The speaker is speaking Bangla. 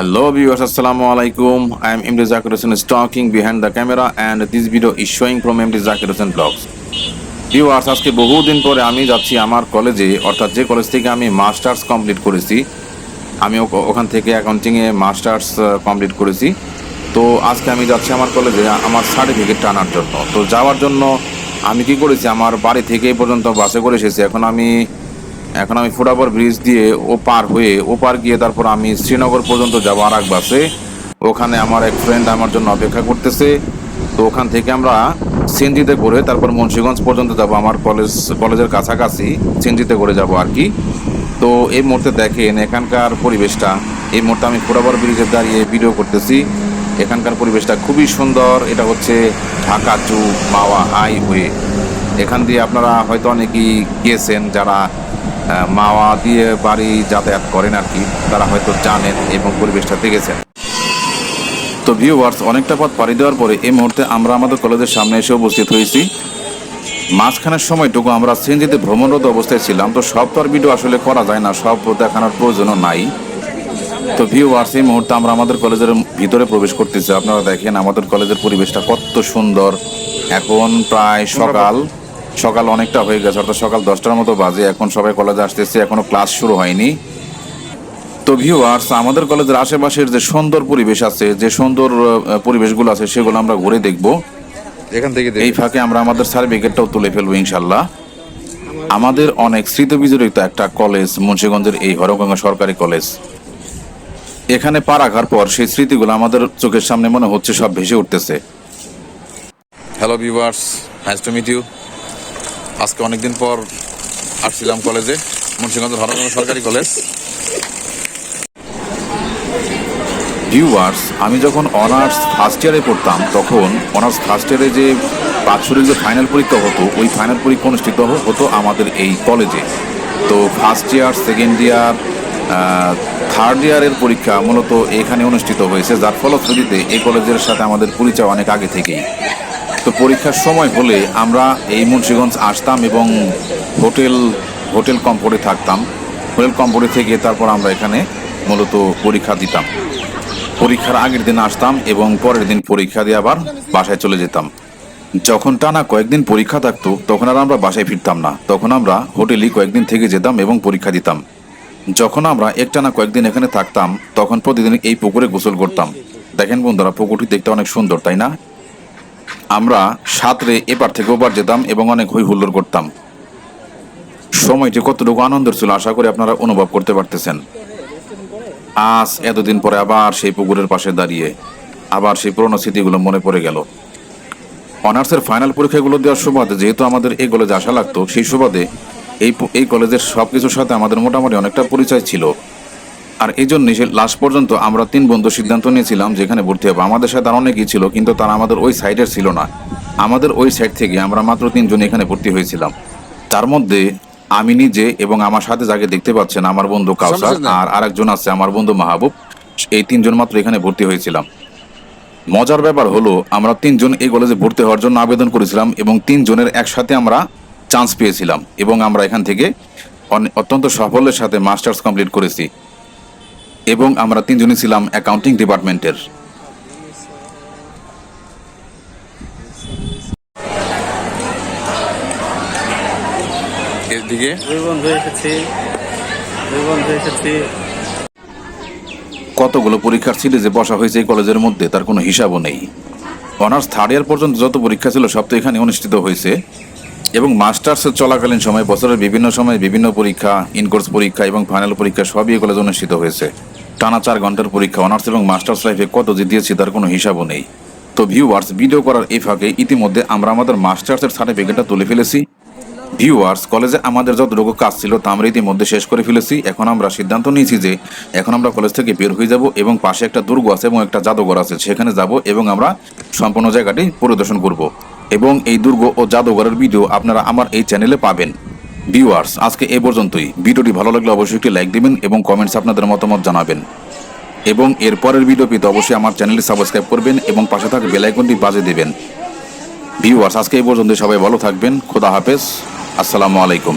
Hello viewers, Assalamu alaikum. I am Imre Zakir Hussain talking behind the camera and this video is showing from Imre Zakir Hussain vlogs. Viewers আজকে বহুদিন পরে আমি যাচ্ছি আমার কলেজে অর্থাৎ যে কলেজ থেকে আমি মাস্টার্স কমপ্লিট করেছি আমি ওখান থেকে অ্যাকাউন্টিংয়ে মাস্টার্স কমপ্লিট করেছি তো আজকে আমি যাচ্ছি আমার কলেজে আমার সার্টিফিকেট টানার জন্য তো যাওয়ার জন্য আমি কি করেছি আমার বাড়ি থেকে এই পর্যন্ত বাসে করে এসেছি এখন আমি এখন আমি ফুটাবর ব্রিজ দিয়ে ও পার হয়ে ও পার গিয়ে তারপর আমি শ্রীনগর পর্যন্ত যাব আর এক বাসে। ওখানে আমার এক ফ্রেন্ড আমার জন্য অপেক্ষা করতেছে। তো ওখান থেকে আমরা সিএনজিতে করে তারপর মুন্সিগঞ্জ পর্যন্ত যাব, আমার কলেজ কলেজের কাছাকাছি সিএনজিতে করে যাব আর কি। তো এই মুহূর্তে দেখেন এখানকার পরিবেশটা। এই মুহূর্তে আমি ফুটাবর ব্রিজে দাঁড়িয়ে ভিডিও করতেছি। এখানকার পরিবেশটা খুবই সুন্দর। এটা হচ্ছে ঢাকা টু মাওয়া হাইওয়ে। এখান দিয়ে আপনারা হয়তো অনেকেই গিয়েছেন যারা মাওয়া দিয়ে বাড়ি যাতায়াত করেন আর কি। তারা হয়তো জানেন এবং পরিবেশটা দেখেছেন। তো ভিউয়ার্স অনেকটা পথ পাড়ি দেওয়ার পরে এই মুহূর্তে আমরা আমাদের কলেজের সামনে এসে উপস্থিত হয়েছি। মাঝখানের সময়টুকু আমরা সিএনজিতে ভ্রমণরত অবস্থায় ছিলাম, তো সব তো আর ভিডিও আসলে করা যায় না, সব দেখানোর প্রয়োজনও নাই। তো ভিউয়ার্স এই মুহূর্তে আমরা আমাদের কলেজের ভিতরে প্রবেশ করতেছি। আপনারা দেখেন আমাদের কলেজের পরিবেশটা কত সুন্দর। এখন প্রায় সকাল। সকাল অনেকটা হয়ে গেছে অর্থাৎ সকাল দশটার মতো বাজে এখন সবাই কলেজে আসতেছে এখনও ক্লাস শুরু হয়নি। তো ভিউয়ার্স আমাদের কলেজের আশেপাশের যে সুন্দর পরিবেশ আছে যে সুন্দর পরিবেশগুলো আছে সেগুলো আমরা ঘুরে দেখব। এখান থেকে এই ফাঁকে আমরা আমাদের সার্টিফিকেটটাও তুলে ফেলব ইনশাল্লাহ। আমাদের অনেক স্মৃতি বিজড়িত একটা কলেজ মুন্সীগঞ্জের এই হরগঙ্গা সরকারি কলেজ এখানে পা রাখার পর সেই স্মৃতিগুলো আমাদের চোখের সামনে মনে হচ্ছে সব ভেসে উঠতেছে। Hello viewers nice to meet you আজকে অনেকদিন পর আসছিলাম কলেজে মুন্সিগঞ্জ হরগঞ্জ সরকারি কলেজ। ভিউয়ার্স আমি যখন অনার্স ফার্স্ট ইয়ারে পড়তাম, তখন অনার্স ফার্স্ট ইয়ারে যে বাৎসরিক যে ফাইনাল পরীক্ষা হতো, ওই ফাইনাল পরীক্ষা অনুষ্ঠিত হতো আমাদের এই কলেজে। তো first year second year third ইয়ারের পরীক্ষা মূলত এখানে অনুষ্ঠিত হয়েছে। যার ফলশ্রুতিতে এই কলেজের সাথে আমাদের পরিচয় অনেক আগে থেকেই। তো পরীক্ষার সময় হলে আমরা এই মুন্সিগঞ্জ আসতাম এবং হোটেল হোটেল কম্পোর্টে থাকতাম। হোটেল কম্পোর্টে থেকে তারপর আমরা এখানে মূলত পরীক্ষা দিতাম। পরীক্ষার আগের দিন আসতাম এবং পরের দিন পরীক্ষা দিয়ে আবার বাসায় চলে যেতাম। যখন টানা কয়েকদিন পরীক্ষা থাকতো, তখন আর আমরা বাসায় ফিরতাম না। তখন আমরা হোটেলেই কয়েকদিন থেকে যেতাম এবং পরীক্ষা দিতাম। যখন আমরা একটানা কয়েকদিন এখানে থাকতাম, তখন প্রতিদিন এই পুকুরে গোসল করতাম। দেখেন বন্ধুরা, পুকুরটি দেখতে অনেক সুন্দর, তাই না? আমরা সাঁতরে এপার থেকে ওপার যেতাম এবং অনেক হই হুল্লোড় করতাম। সময়টি কতটুকু আনন্দের ছিল আশা করি আপনারা অনুভব করতে পারতেছেন। আজ এতদিন পরে আবার সেই পুকুরের পাশে দাঁড়িয়ে, আবার সেই পুরনো স্মৃতিগুলো মনে পড়ে গেল। অনার্সের ফাইনাল পরীক্ষাগুলো দেওয়ার সুবাদে যেহেতু আমাদের এই কলেজে আসা লাগতো, সেই সুবাদে এই এই কলেজের সব কিছুর সাথে আমাদের মোটামুটি অনেকটা পরিচয় ছিল। আর এই জন্যই সে লাস্ট পর্যন্ত আমরা তিন বন্ধু সিদ্ধান্ত নিয়েছিলাম যেখানে ভর্তি হব। আমাদের সাথে আর অনেকেই ছিল কিন্তু তারা আমাদের ওই সাইডের ছিল না। আমাদের ওই সাইড থেকে আমরা মাত্র তিনজন এখানে ভর্তি হয়েছিলাম। তার মধ্যে আমি নিজে এবং আমার সাথে যাকে দেখতে পাচ্ছেন আমার বন্ধু কাউসার আর আরেকজন আছে আমার বন্ধু মাহবুব। এই তিনজন মাত্র এখানে ভর্তি হয়েছিলাম। মজার ব্যাপার হলো আমরা তিনজন এই কলেজে ভর্তি হওয়ার জন্য আবেদন করেছিলাম এবং তিনজনের একসাথে আমরা চান্স পেয়েছিলাম এবং আমরা এখান থেকে অত্যন্ত সাফল্যের সাথে মাস্টার্স কমপ্লিট করেছি। এবং আমরা তিনজনই ছিলাম অ্যাকাউন্টিং ডিপার্টমেন্টের কতগুলো পরীক্ষার সিরিজে বসা হয়েছে এই কলেজের মধ্যে তার কোনো হিসাবও নেই। অনার্স থার্ড ইয়ার পর্যন্ত যত পরীক্ষা ছিল সব তো এখানে অনুষ্ঠিত হয়েছে। এবং মাস্টার্সের চলাকালীন সময় বছরের বিভিন্ন সময় বিভিন্ন পরীক্ষা ইনকোর্স পরীক্ষা এবং ফাইনাল পরীক্ষা সবই এই কলেজে অনুষ্ঠিত হয়েছে। টানা চার ঘণ্টার পরীক্ষা, অনার্স এবং মাস্টার্স লাইফে কত যে দিয়েছি তার কোনো হিসাবও নেই। তো ভিউয়ার্স ভিডিও করার এই ফাঁকে ইতিমধ্যে আমরা আমাদের মাস্টার্সের সার্টিফিকেটটা তুলে ফেলেছি। ভিউয়ার্স কলেজে আমাদের যতটুকু কাজ ছিল তা আমরা ইতিমধ্যে শেষ করে ফেলেছি। এখন আমরা সিদ্ধান্ত নিয়েছি যে এখন আমরা কলেজ থেকে বের হয়ে যাব এবং পাশে একটা দুর্গ আছে এবং একটা জাদুঘর আছে, সেখানে যাব এবং আমরা সম্পূর্ণ জায়গাটি পরিদর্শন করব। এবং এই দুর্গ ও জাদুঘরের ভিডিও আপনারা আমার এই চ্যানেলে পাবেন। ভিউয়ার্স, আজকে এ পর্যন্তই। ভিডিওটি ভালো লাগলে অবশ্যই একটি লাইক দিবেন এবং কমেন্টস আপনাদের মতামত জানাবেন। এবং এর পরের ভিডিও পেতে অবশ্যই আমার চ্যানেলটি সাবস্ক্রাইব করবেন এবং পাশে থাকা বেলাইকনটি বাজে দেবেন। ভিউয়ার্স, আজকে এই পর্যন্তই। সবাই ভালো থাকবেন। খোদা হাফেজ। আসসালামু আলাইকুম।